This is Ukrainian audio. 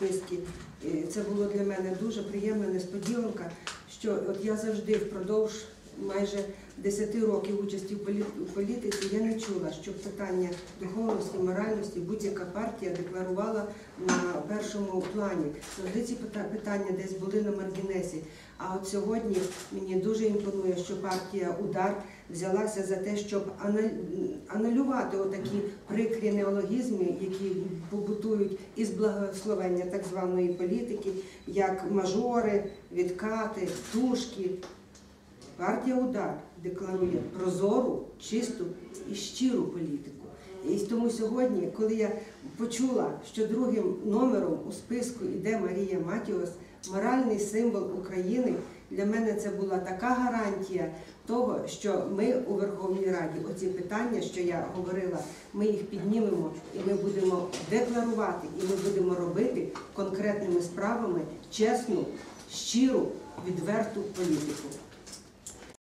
списки. І Це було для мене дуже приємна несподіванка, що от я завжди впродовж майже 10 років участі в політиці я не чула, що питання духовності, моральності будь-яка партія декларувала на першому плані. Завжди ці питання десь були на маргінесі. А от сьогодні мені дуже імпонує, що партія Удар взялася за те, щоб анулювати отакі прикрі неологізми, які побутують із благословення так званої політики, як мажори, відкати, тушки. Партія Удар декларує прозору, чисту і щиру політику. І тому сьогодні, коли я почула, що другим номером у списку йде Марія Матіос, моральний символ України, для мене це була така гарантія того, що ми у Верховній Раді оці питання, що я говорила, ми їх піднімемо і ми будемо декларувати, і ми будемо робити конкретними справами чесну, щиру, відверту політику.